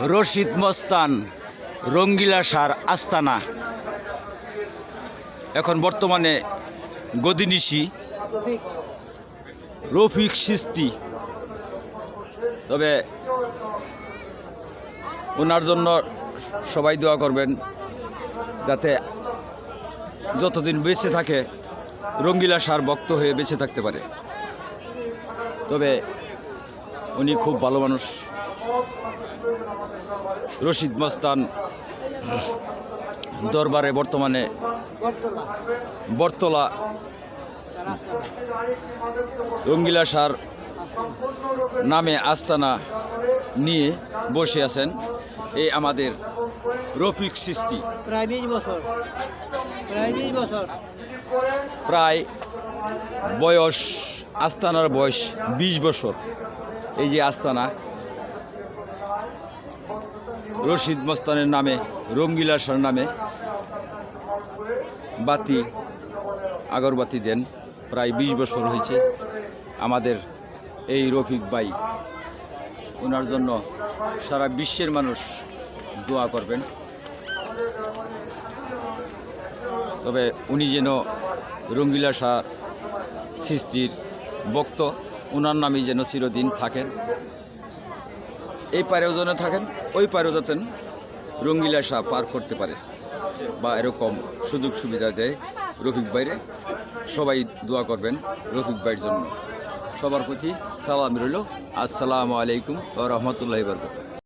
রশিদ মস্তান, রঙ্গিলা সার আস্তানা। এখন বর্তমানে গদিনিশি, রফিক সিস্তি। তবে ওনার জন্য সবাই দোয়া করবেন যাতে যতদিন বেঁচে থাকে, রঙ্গিলা সার ভক্ত হয়ে বেঁচে থাকতে পারে। তবে উনি খুব ভালো মানুষ। রশিদ মস্তান দরবারে বর্তমানে বর্তলা বরতলা রঙ্গিলা সার নামে আস্তানা নিয়ে বসে আছেন এই আমাদের রফিক সৃষ্টি প্রায় বিশ বছর। প্রায় বিশ বছর। প্রায় বয়স আস্তানার বয়স বিশ বছর। এই যে আস্তানা রশিদ মস্তানের নামে রঙ্গিলাসার নামে বাতি, আগরবাতি দেন। প্রায় বিশ বছর হয়েছে আমাদের এই রফিক বাই ওনার জন্য সারা বিশ্বের মানুষ দোয়া করবেন। তবে উনি যেন রঙ্গিলা শাহ সৃষ্টির বক্ত ওনার নামই যেন চিরদিন থাকেন। এই পারেও যেন থাকেন, ওই পারেও যাতেন রঙ্গিলা সাহ পার করতে পারে বা এরকম সুযোগ সুবিধা দেয় রফিক বাইরে সবাই দোয়া করবেন রফিক ভাইয়ের জন্য। সবার প্রতি সালাম রইল। আসসালামু আলাইকুম ও রহমতুল্লাহ বরকত